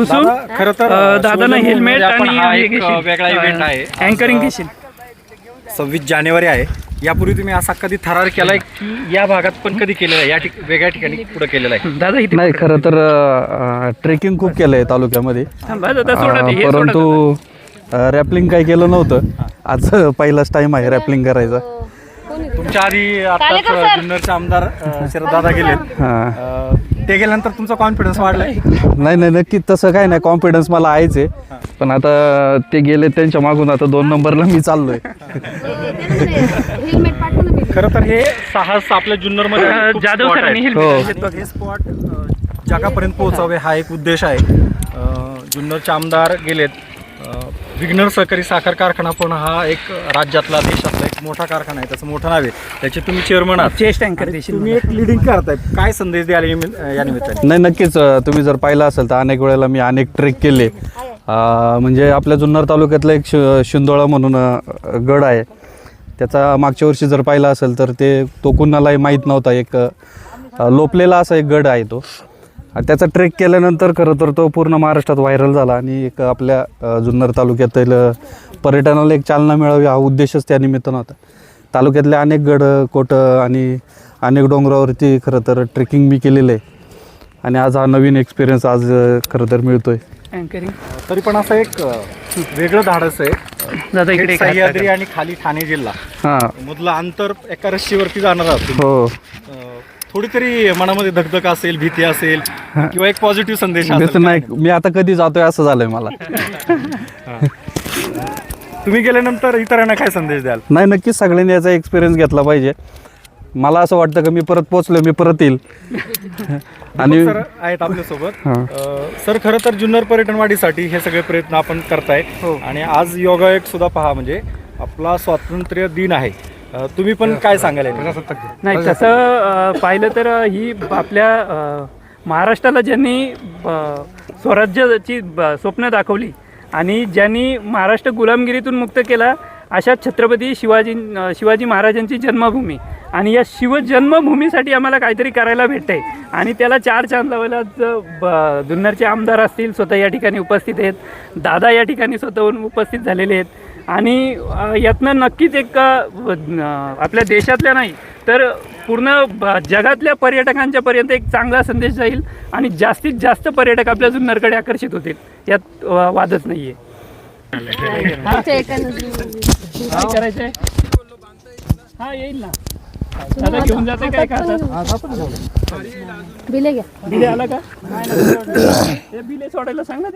पुसून दादा, खरं तर, दादानं हेल्मेट आपण आणि. वेगळा event आहे. अँकरिंग घेशील. सव्वीस जानेवारी आहे. यापूर्वी तुम्ही असा कधी थरार केलाय की या भागात पण कधी केलेला आहे? या ठिक वेगळ्या ठिकाणी पुढे केलेला आहे? दादा इथे नाही खरं तर ट्रेकिंग खूप केलं आहे तालुक्यामध्ये. थांबा दादा सोडा ते, हे अं, सोडा परंतु रॅपलिंग काही केलं नव्हतं. आज पहिलाच टाइम आहे रॅपलिंग करायचा. तुमच्या आधी आता जुन्नरचे आमदार शरददादा गेलेत. हां. अ, ते गेल्यानंतर तुमचा कॉन्फिडन्स वाढलाय? नाही नाही नक्की तसं काय नाही. कॉन्फिडन्स मला आहेच आहे. पण आता ते गेले त्यांच्या मागून आता दोन नंबरला मी चाललोय. हेल्मेट पाठवून ना मी. खरं तर हे साहस आपल्या जुन्नरमध्ये अ, खूप जाधव spot सरांनी आहेत. हो. हे स्पॉट जगापर्यंत पोहोचावे हा एक उद्देश आहे. अ, जुन्नरचे आमदार गेलेत. अ, विघ्नर सहकारी साखर कारखाना पण हा एक राज्यातला देशातला एक मोठा कारखाना आहे. त्याचं मोठं नाव आहे. त्याचे तुम्ही चेअरमन आहात. चेस्ट अँकर तुम्ही एक लिडिंग करताय. काय संदेश द्याल या निमित्त- या निमित्ताने? नाही नक्कीच अं, तुम्ही जर पाहिलं असेल तर अनेक वेळेला मी अनेक ट्रेक केले. अं, म्हणजे आपल्या जुन्नर तालुक्यातलं एक शि शिंदोळा म्हणून अं, गड आहे. त्याचा मागच्या वर्षी जर पाहिला असेल तर ते तो कुणालाही माहीत नव्हता. एक अं, लोपलेला असा एक गड आहे तो. आणि त्याचा ट्रेक केल्यानंतर खरं तर तो पूर्ण महाराष्ट्रात व्हायरल झाला आणि एक आपल्या जुन्नर तालुक्यातील पर्यटनाला एक चालना मिळावी हा उद्देशच त्या निमित्तानं होता. तालुक्यातले अनेक गड कोट आणि अनेक डोंगरावरती खरं तर ट्रेकिंग मी केलेलं आहे. आणि आज हा नवीन एक्सपिरियन्स आज खरं तर मिळतोय. अँकरिंग तरी पण असं एक वेगळं धाडस आहे. सह्याद्री आणि खाली ठाणे जिल्हा. हां. मधलं अंतर एका रस्सीवरती जाणार आहात. हो. थोडी तरी मनामध्ये धगधग असेल भीती असेल किंवा एक पॉझिटिव्ह संदेश तसं नाही. मी आता कधी जातोय असं झालंय मला. तुम्ही गेल्यानंतर इतरांना काय संदेश द्याल? नाही नक्कीच सगळ्यांनी याचा एक्सपिरियन्स घेतला पाहिजे. मला असं वाटतं की मी परत पोचलोय मी परत येईल. आणि सर आहेत आपल्यासोबत. हां. अ, सर खरं तर जुन्नर पर्यटन वाढीसाठी हे सगळे प्रयत्न आपण करताय. आणि आज योगायोग सुद्धा पहा म्हणजे आपला स्वातंत्र्य दिन आहे. अ, तुम्ही पण काय सांगाल याच्यावर? नाही तसं अ, पाहिलं तर अ, ही आपल्या अ, महाराष्ट्राला ज्यांनी अ, स्वराज्याची ब- स्वप्न दाखवली आणि ज्यांनी महाराष्ट्र गुलामगिरीतून मुक्त केला अशा छत्रपती शिवाजी अ, शिवाजी महाराजांची जन्मभूमी आणि या शिवजन्मभूमीसाठी आम्हाला काहीतरी करायला भेटतंय. आणि त्याला चार चांद लावायला ज- ब- जुन्नरचे आमदार असतील स्वतः या ठिकाणी उपस्थित आहेत. दादा या ठिकाणी स्वतःहून उपस्थित झालेले आहेत. आणि यातनं नक्कीच एक आपल्या देशातल्या नाही तर पूर्ण जगातल्या पर्यटकांच्या पर्यंत एक चांगला संदेश जाईल आणि जास्तीत जास्त पर्यटक आपल्या जुन्नरकडे आकर्षित होतील. यात वादच नाही आहे हा येईल ना. दादा घेऊन जाते काय का आता बिले घ्या. बिले आला का? नाही ना, बिले सोडायला सांग ना